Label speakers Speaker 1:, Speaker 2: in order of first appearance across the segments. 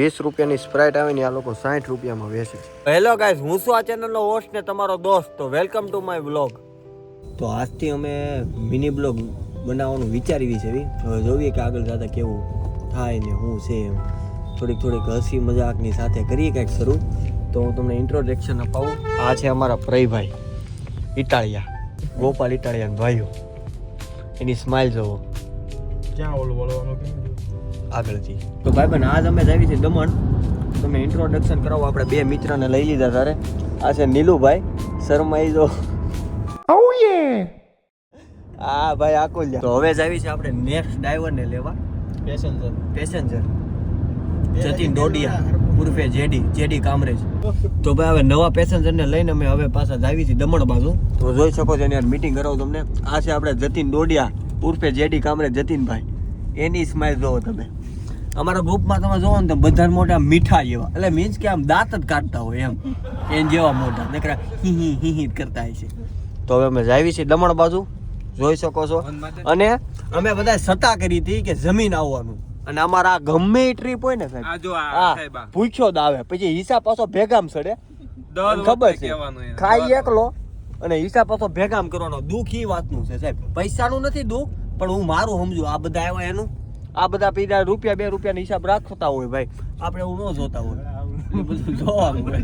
Speaker 1: વીસ રૂપિયાની સ્પ્રાઇટ આવે ને આ લોકો સાઠ રૂપિયામાં વેચે છે. હેલો ગાઈઝ હું શું આ ચેનલનો હોસ્ટ ને તમારો દોસ્ત. તો વેલકમ ટુ માય બ્લોગ તો આજથી અમે મિની બ્લોગ બનાવવાનું વિચારીવી છે હવે જોઈએ કે આગળ જતાં કેવું થાય ને શું છે એમ. થોડીક થોડીક હસી મજાકની સાથે કરીએ કંઈક શરૂ. તો હું તમને ઇન્ટ્રોડક્શન અપાવું. આ છે અમારા પ્રયભાઈ ઇટાળિયા ગોપાલ ઇટાળિયાના ભાઈઓ. એની સ્માઇલ જોવો.
Speaker 2: ક્યાં ઓલું બોલવાનું
Speaker 1: આગળથી. તો ભાઈ બન આજ અમે જાવી છીએ દમણ. તમે ઇન્ટ્રોડક્શન કરાવો આપણે બે મિત્રને લઈ લીધા તારે. આ છે નીલુભાઈ શર્માઈ જો. આ ભાઈ આકુલ્યા તો હવે જાવી છે આપણે નેક્સ્ટ ડ્રાઈવરને લેવા.
Speaker 2: પેસેન્જર
Speaker 1: પેસેન્જર જતીન ડોડિયા ઉર્ફે જેડી જેડી કામરેજ. તો ભાઈ હવે નવા પેસેન્જરને લઈને અમે હવે પાછા જાવી છીએ દમણ બાજુ. તો જોઈ શકો છો એની મીટિંગ કરાવું તમને. આ છે આપણે જતીન ડોડિયા ઉર્ફે જેડી કામરેજ જતીનભાઈ. એની સ્માઇલ જોવો તમે. અમારા ગ્રુપમાં તમે જોવો ને તો બધા મોટા મીઠા જેવા. એટલે મીન્સ કે આમ દાંત જ કાઢતા હોય એમ. એન જેવા મોટા નકરા હી હી હી હી કરતા હોય છે. તો હવે અમે જાવી છીએ દમણ બાજુ. જોઈ શકો છો. અને અમે બધા સતા કરી હતી કે જમીન આવવાનું. અને અમારા આ ગમે એ ટ્રીપ હોય ને સાહેબ.
Speaker 2: આ જો આ
Speaker 1: હા પૂછ્યો દાવે પછી હિસાબ પાછો ભેગામ સડે. ખબર છે. ખાઈ એકલો અને હિસાબ પાછો ભેગામ કરવાનો. દુઃખ ઈ વાતનું છે સાહેબ. પૈસાનું નથી દુઃખ પણ હું મારું સમજુ આ બધા આવ્યા એનું? આ બધા પીધા રૂપિયા બે રૂપિયાનો હિસાબ રાખતા હોય ભાઈ. આપણે એવું ન જોતા હોય. બધું જોવાનું હોય.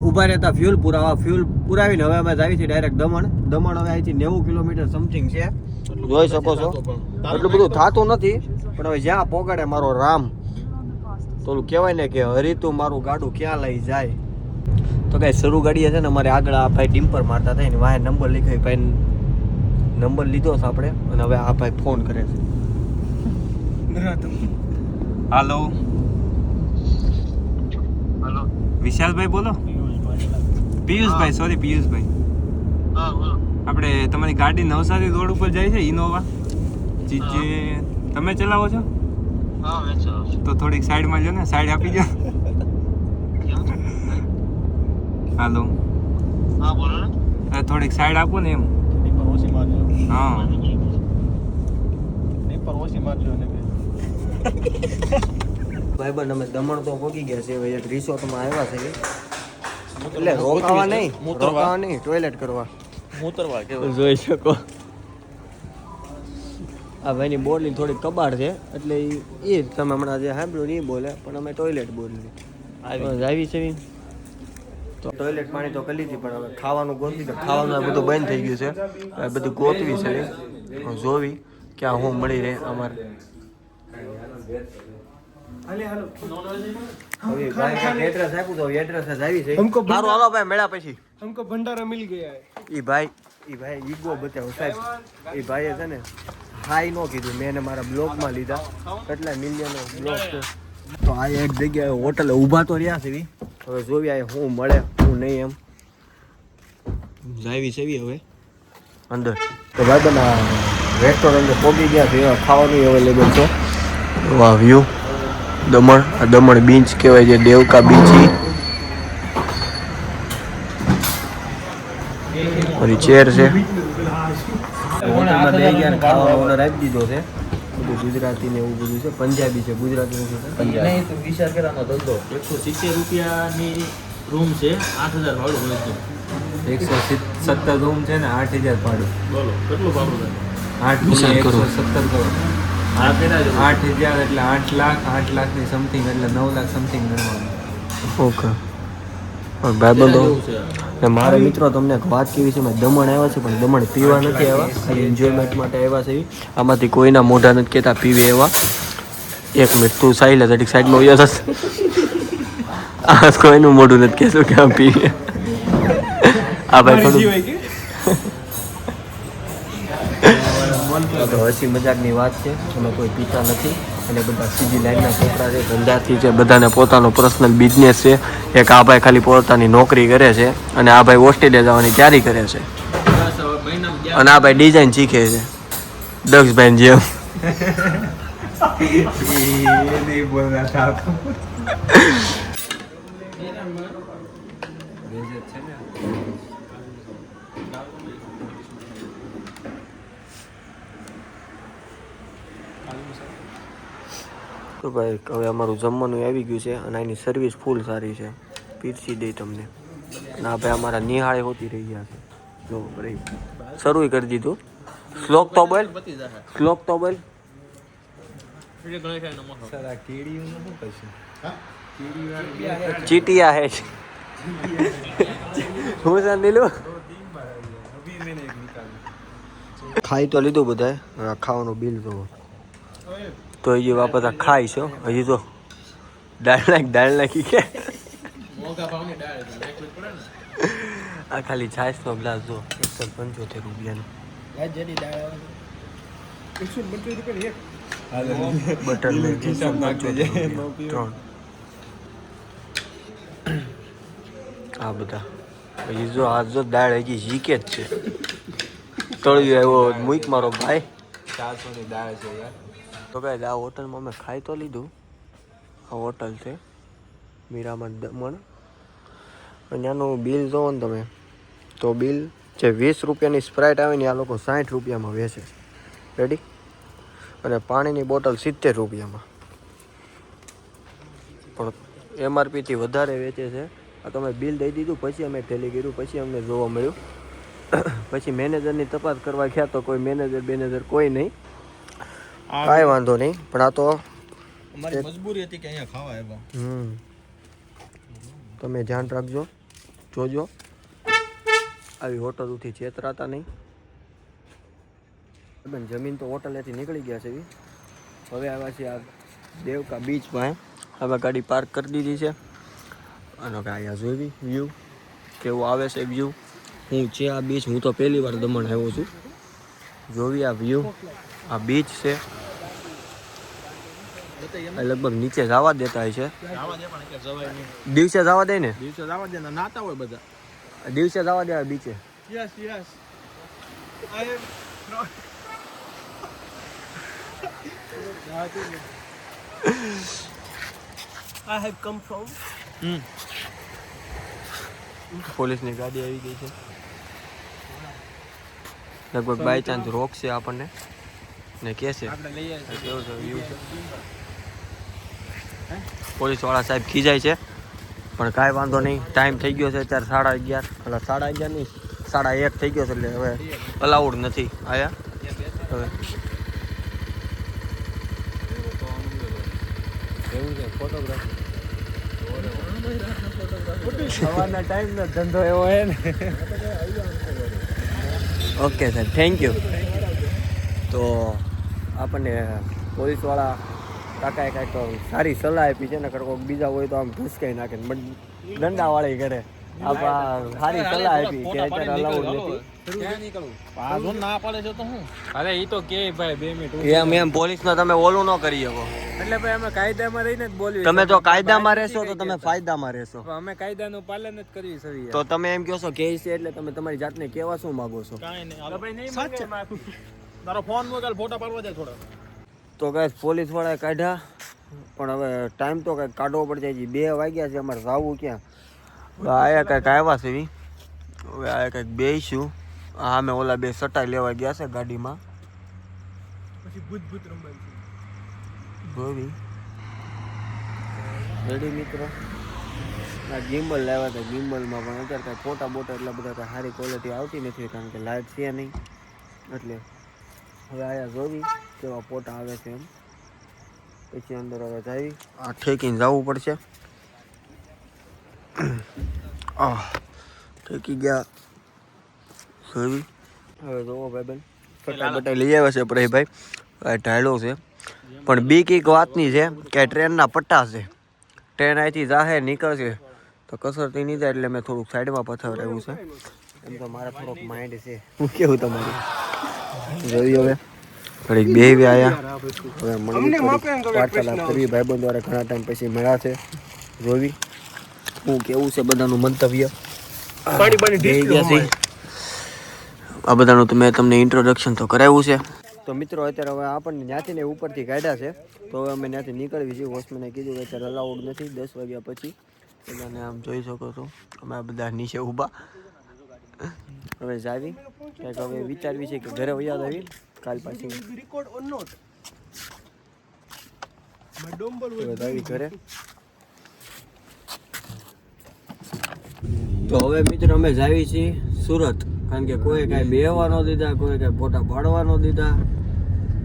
Speaker 1: ઊભા રહેતા ફ્યુલ પુરાવા ફ્યુલ પુરાવીને હવે અમે આવી છીએ ડાયરેક્ટ દમણ. દમણ હવે અહીંથી નેવું કિલોમીટર સમથિંગ છે. જોઈ શકો છો. એટલું બધું થતું નથી. પણ હવે જ્યાં પોગાડે મારો રામ. તો ઓલું કહેવાય ને કે હરીતું મારું ગાડું ક્યાં લઈ જાય? તો કઈ શરૂ ગાડીએ છે ને અમારે આગળ આ ભાઈ ડિમ્પર મારતા થાય ને વાય નંબર લખાય ભાઈ નંબર લીધો છે આપણે અને હવે આ ભાઈ ફોન કરે છે.
Speaker 2: હાલો. હાલો. વિશાલભાઈ બોલો. પિયુષભાઈ સોરી પિયુષભાઈ. આપણે તમારી ગાડી નવસારી રોડ ઉપર જાય છે ઇનોવા. જે જે તમે ચલાવો છો? તો થોડીક સાઈડમાં જો ને સાઈડ આપી દો. હાલો. હા બોલો ને. થોડીક સાઈડ આપો ને એમ. હા.
Speaker 1: ભાઈ બન અમે દમણ તો પહોંચી ગયા છે હવે એક રિસોર્ટમાં આવ્યા છે એટલે રોકાવા નહીં રોકાવા નહીં ટોયલેટ કરવા. જોઈ શકો. આ ભાઈની બોલની થોડી કબાડ છે એટલે એ જ તમે હમણાં જે સાંભળ્યું નહીં એ બોલે પણ અમે ટોયલેટ બોલી આવી. છે. તો ટોયલેટ પાણી તો કરી લીધી પણ હવે ખાવાનું ગોતી ખાવાનું બધું બંધ થઈ ગયું છે. બધું ગોતવી છે. જોવી ક્યાં હું મળી રહે અમારે.
Speaker 3: ભંડારા મિલ ગયા
Speaker 1: ઈ ભાઈ ઈ ભાઈ ઈગો બતાવો સાહેબ. ઈ ભાઈએ છે ને હાઈ નો કીધું. મેં એને મારા બ્લોગમાં લીધા. કેટલા મિલિયન તો આ એક જગ્યાએ હોટલે ઊભા તો રહ્યા છે હવે જોવી આ હું મળે શું નહીં એમ. જાવી ઈ હવે. અંદર. તો ભાઈ બન આ રેસ્ટોરન્ટ પહોંચી ગયા છે ખાવાનું અવેલેબલ છે. વાહ વ્યૂ દમણ આ દમણ બીચ કહેવાય છે દેવકા બીચી ઓલી ચેર છે. હોટલમાં બે ગયા ને ખાવાનો ઓર્ડર આપી દીધો છે. બધું ગુજરાતી ને એવું બધું છે. પંજાબી છે. ગુજરાતી નથી પંજાબી.
Speaker 4: તો વિચાર કરવાનો ધંધો. એકસો સિત્તેર રૂપિયાની રૂમ છે. આઠ હજાર ભાડું હોય છે.
Speaker 2: એકસો સત્તર રૂમ છે ને આઠ હજાર ભાડું.
Speaker 4: બોલો કેટલું ભાડું થાય?
Speaker 2: આઠ એકસો
Speaker 1: કરો.
Speaker 2: સત્તર કરો
Speaker 4: આ કેટલા
Speaker 2: આઠ હજાર એટલે આઠ લાખ આઠ લાખની સમથિંગ એટલે નવ લાખ સમથિંગ ગણવાનું.
Speaker 1: ઓકે. ભાઈબંધો ને મારા મિત્રો તમને એક વાત કેવી છે? મેં દમણ આવ્યા છે પણ દમણ પીવા નથી આવ્યા. ખાલી એન્જોયમેન્ટ માટે આવ્યા છે. આમાંથી કોઈના મોઢા નથી કહેતા પીવે એવા. એક મિનિટ તું સાઈ લે જરીક સાઈડમાં ઉયો થશે આ કોઈનું મોઢું નથી કહેતું કે આમ પીવે. આ ભાઈ થોડું હસી મજાકની વાત છે. અમે કોઈ પીતા નથી. અને બધા સીધી લાઈનના છોકરા છે. ધંધાથી છે બધાને પોતાનો પર્સનલ બિઝનેસ છે. એક આ ભાઈ ખાલી પોતાની નોકરી કરે છે અને આ ભાઈ ઓસ્ટ્રેલિયા જવાની તૈયારી કરે છે. અને આ ભાઈ ડિઝાઇન શીખે છે. દક્ષભાઈ જેમ.
Speaker 2: નહીં બોલના
Speaker 1: તો ભાઈ હવે અમારું જમવાનું આવી ગયું છે અને એની સર્વિસ ફૂલ સારી છે. પીરસી દઈ તમને. ના ભાઈ અમારા નિહાળે હોતી રહી ગયા છે. જો ભાઈ શરૂ કરી દીધું. શ્લોક તો બોલ. શ્લોક તો બોલ. ચીટિયા હે. હું સર નીલું? ખાઈ તો લીધું બધાએ. ખાવાનું બિલ જોવો. તો હજી વાપરતા ખાઈશ ખાઈ છો હજી તો દાળ નાખ, દાળ નાખી કે.
Speaker 4: ને
Speaker 1: આ ખાલી છાશનો ગ્લાસ જો એકસો પંચોતેર રૂપિયાનો. બટર. ત્રણ. આ બધા. હજી જો, આ જો દાળ હજી ઝીકે જ છે. તળવી આવ્યો મૂક મારો ભાઈ.
Speaker 2: ચારસોની દાળ છે યાર.
Speaker 1: તો કાંઈ આ હોટલમાં અમે ખાઈ તો લીધું. આ હોટલ છે, મીરામણ દમણ. અને આનું બિલ જોવો ને તમે, તો બિલ જે વીસ રૂપિયાની સ્પ્રાઇટ આવે ને આ લોકો સાઠ રૂપિયામાં વેચે રેડી અને પાણીની બોટલ સિત્તેર રૂપિયામાં. પણ એમઆરપીથી વધારે વેચે છે. આ તમે બિલ દઈ દીધું, પછી અમે ઠેલી કર્યું, પછી અમને જોવા મળ્યું. પછી મેનેજરની તપાસ કરવા ગયા તો કોઈ મેનેજર બેનેજર કોઈ નહીં. કાંઈ વાંધો નહીં પણ આ તો
Speaker 4: અમારી મજબૂરી હતી કે અહીંયા ખાવા આવ્યા.
Speaker 1: હમ. તમે ધ્યાન રાખજો જોજો. આવી હોટલોથી છેતરાતા નહીં. બેન જમીન તો હોટલેથી નીકળી ગયા છે. હવે આવ્યા છે આ દેવકા બીચ પાસે હવે ગાડી પાર્ક કરી દીધી છે. અને કે અહીંયા જોઈ વ્યૂ કેવું આવે છે વ્યૂ હું છે આ બીચ હું તો પહેલી વાર દમણ આવ્યો છું. જોવી આ વ્યૂ આ બીચ છે. લગભગ નીચે જવા દેતા હોય છે. દિવસે જવા દે ને?
Speaker 4: દિવસે જવા દે નાતા હોય બધા.
Speaker 1: દિવસે જવા દે બીચે
Speaker 3: yes yes. I have come from.
Speaker 1: પોલીસની ગાડી આવી ગઈ છે. લગભગ બાય ચાન્સ રોકશે આપણને. ને કે છે? કેવો છે વ્યૂ છે? પોલીસવાળા સાહેબ ખીજાય છે પણ કાંઈ વાંધો નહીં. ટાઈમ થઈ ગયો છે અત્યારે સાડા અગિયાર. એટલે સાડા અગિયાર નહીં સાડા એક થઈ ગયો છે એટલે હવે અલાઉડ નથી. આયા? હવે. સવારના ટાઈમનો ધંધો એવો હે ને. ઓકે સર થેન્ક યુ તો આપણને પોલીસવાળા કાકાએ કાંઈક સારી સલાહ આપી છે ને કોઈક બીજા હોય તો આમ ઘસકાઈ નાખે ને બટ દંડાવાળી કરે આપા સારી સલાહ આપી કે અત્યારે અલાઉડ નથી.
Speaker 4: ના પાડે છે તો હું?
Speaker 2: અરે ઈ તો કે ભાઈ બે મિનિટ
Speaker 1: એમ એમ પોલીસનો તમે ઓલું ન કરી શકો.
Speaker 2: એટલે ભાઈ અમે કાયદામાં રહીને જ બોલવી
Speaker 1: તમે જો કાયદામાં રહેશો તો તમે ફાયદામાં રહેશો.
Speaker 2: અમે કાયદાનું પાલન જ કરવી છે
Speaker 1: તો તમે એમ કહો છો કે છે એટલે તમે તમારી જાતને કેવા શું માંગો છો?
Speaker 4: કાંઈ નહીં હાલો.
Speaker 2: ભાઈ નહીં
Speaker 4: સાચે. તારો ફોન મોકલ ફોટા પાડવા જાય થોડા.
Speaker 1: તો ગાઈસ પોલીસ વાળાએ કાઢ્યા. પણ હવે ટાઈમ તો કંઈક કાઢવો પડશે હજી બે વાગ્યા છે અમારે જવું ક્યાં? આયા કાંઈક આવ્યા છે. હવે આયા કાંઈક બેસીશું હા અમે ઓલા બે સટાઈ લેવા ગયા છે ગાડીમાં.
Speaker 3: પછી ભૂત ભૂત રમવાનું.
Speaker 1: રેડી મિત્રો? આ ગિમ્બલ લાવ્યા હતા ગિમ્બલમાં પણ અત્યારે કાંઈ ફોટા બોટા એટલા બધા કાંઈ સારી ક્વોલિટી આવતી નથી કારણ કે લાઇટ છે નહીં. એટલે હવે આયા જોવી કેવા પોટા આવે છે એમ. પછી અંદર હવે જાવી. આ ઠેકીને જવું પડશે. આ ઠેકી ગયા. જોવી. હવે જોવો ભાઈ ફટા બટા લઈ આવ્યા છે પ્રહીભાઈ. આ ઢાળો છે. પણ બીક એક વાતની છે કે ટ્રેનના પટ્ટા છે. ટ્રેન અહીંથી જાહે નીકળશે. તો કસરતી નહીં જાય એટલે મેં થોડુંક સાઈડમાં પથરાવ્યું છે. એમ તો મારા થોડોક માઇન્ડ છે. હું કેવું તમારું? જોયું હવે. થોડીક બે આયા. હવે મને વાર્તાલાપ કરવી ભાઈબંધ દ્વારા ઘણા ટાઈમ પછી મળ્યા છે. રોવી. હું કેવું છે બધાનું મંતવ્ય? આ બધાનું તો મેં તમને ઇન્ટ્રોડક્શન તો કરાવ્યું છે. તો મિત્રો અત્યારે હવે આપણને ત્યાંથી ને ઉપરથી કાઢ્યા છે. તો હવે અમે ત્યાંથી નીકળવી છીએ. વોચમેને કીધું કે અત્યારે અલાઉડ નથી. દસ વાગ્યા પછી. બધાને આમ જોઈ શકો છો. અમે આ બધા નીચે ઊભા. હવે જાવી. ક્યાંક હવે વિચારવી છે કે ઘરે વયા આવી કાલ પાછી.
Speaker 3: રેકોર્ડ
Speaker 1: ઓન નોટ ઘરે. તો હવે મિત્ર અમે જાવી છીએ સુરત. કારણ કે કોઈ કાંઈ બેહવા ન દીધા, કોઈ કાંઈ ફોટા પાડવા ન દીધા.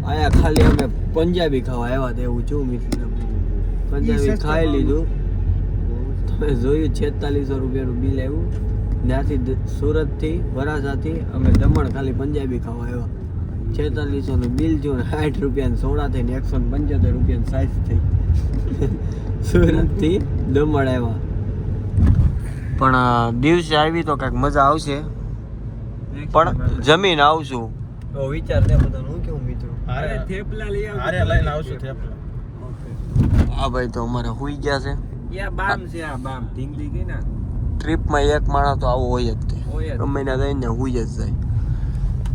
Speaker 1: આયા ખાલી અમે પંજાબી ખાવા આવ્યા હતા એવું મિત્રો. પંજાબી ખાઈ લીધું. તમે જોયું છેતાલીસો રૂપિયાનું બિલ આવ્યું. ત્યાંથી સુરતથી વરાછાથી અમે દમણ ખાલી પંજાબી ખાવા આવ્યા. છેતાલીસોનું બિલ જો ને સાઠ રૂપિયાની સોળા થઈને એકસો ને પંચોતેર રૂપિયાની સાઈઝ થઈ. સુરતથી દમણ આવ્યા. પણ દિવસે આવી તો કાંઈક મજા આવશે. પણ જમીન આવશું. તો વિચાર તે બધાનું હું કેવું મિત્રો?
Speaker 2: અરે થેપલા લઈ આવ
Speaker 3: અરે લઈને આવશું થેપલા.
Speaker 1: આ ભાઈ તો અમારે હુઈ ગયા છે.
Speaker 2: યા બામ છે આ બામ. ઢીંગલી ગઈ ને
Speaker 1: ટ્રીપમાં એક માણસ તો આવો હોય જ તે.
Speaker 2: હોય.
Speaker 1: ગમે જઈને હુઈ જ જાય.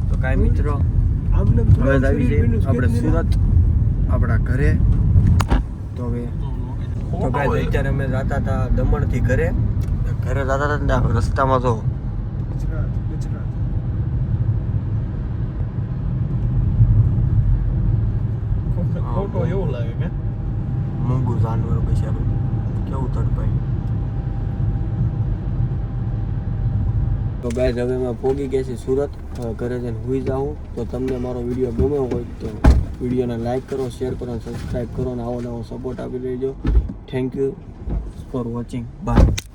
Speaker 1: તો કાંઈ મિત્રો હવે આવી છે આપણે સુરત આપણા ઘરે. તો હવે તો ભાઈ અત્યારે અમે જતા હતા દમણથી ઘરે. ઘરે જતા હતા ને રસ્તામાં તો.
Speaker 3: એવું લાગે કે.
Speaker 1: મૂંગું જાનવર બિચારું કેવું તડપાય. તો ગાય હવે અમે પહોંચી ગયા છીએ સુરત. ઘરે જઈને હુઈ જાઉં. તો તમને મારો વીડિયો ગમ્યો હોય તો વિડીયોને લાઈક કરો, શેર કરો, અને સબસ્ક્રાઈબ કરો અને આવો નવો સપોર્ટ આપી દેજો. Thank you for watching bye